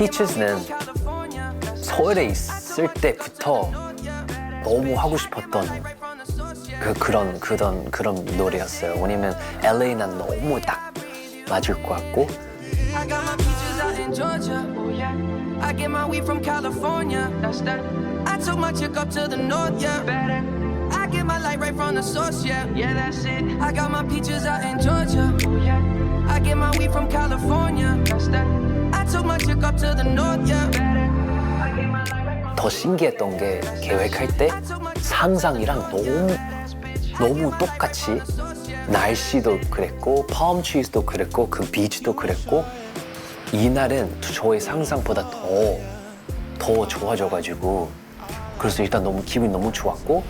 피치스는 서울에 있을 때부터 너무 하고 싶었던 그 그런 그런 그런 노래였어요. 왜냐면 LA는 너무 딱 맞을 것 같고. Oh get my light right from the source, yeah. Yeah, that's it. I got my peaches out in Georgia. Oh yeah. I get my weed from California. That's that. 더 신기했던 게 계획할 때 상상이랑 너무 너무 똑같이 날씨도 그랬고 trees도 그랬고 그 비치도 그랬고 이날은 저의 상상보다 더 더 좋아져가지고 그래서 일단 너무 기분이 너무 좋았고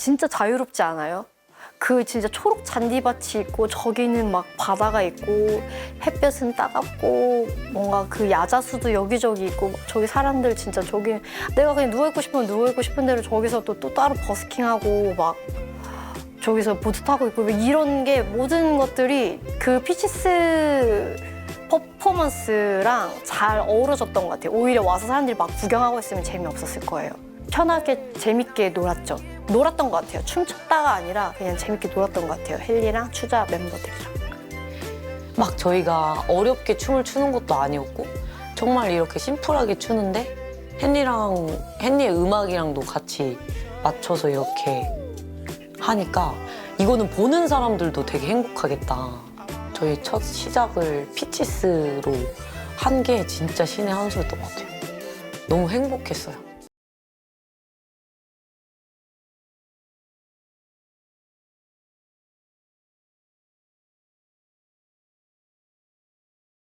진짜 자유롭지 않아요? 그 진짜 초록 잔디밭이 있고 저기는 막 바다가 있고 햇볕은 따갑고 뭔가 그 야자수도 여기저기 있고 막 저기 사람들 진짜 저기 내가 그냥 누워있고 싶으면 누워있고 싶은 대로 저기서 또, 또 따로 버스킹하고 막 저기서 보트 타고 있고 뭐 이런 게 모든 것들이 그 피치스 퍼포먼스랑 잘 어우러졌던 것 같아요. 오히려 와서 사람들이 막 구경하고 있으면 재미없었을 거예요. 편하게 재밌게 놀았죠. 놀았던 것 같아요. 춤췄다가 아니라 그냥 재밌게 놀았던 것 같아요. 헨리랑 추자 멤버들이랑. 막 저희가 어렵게 춤을 추는 것도 아니었고 정말 이렇게 심플하게 추는데 헨리랑 헨리의 음악이랑도 같이 맞춰서 이렇게 하니까 이거는 보는 사람들도 되게 행복하겠다. 저희 첫 시작을 피치스로 한 게 진짜 신의 한 수였던 것 같아요. 너무 행복했어요.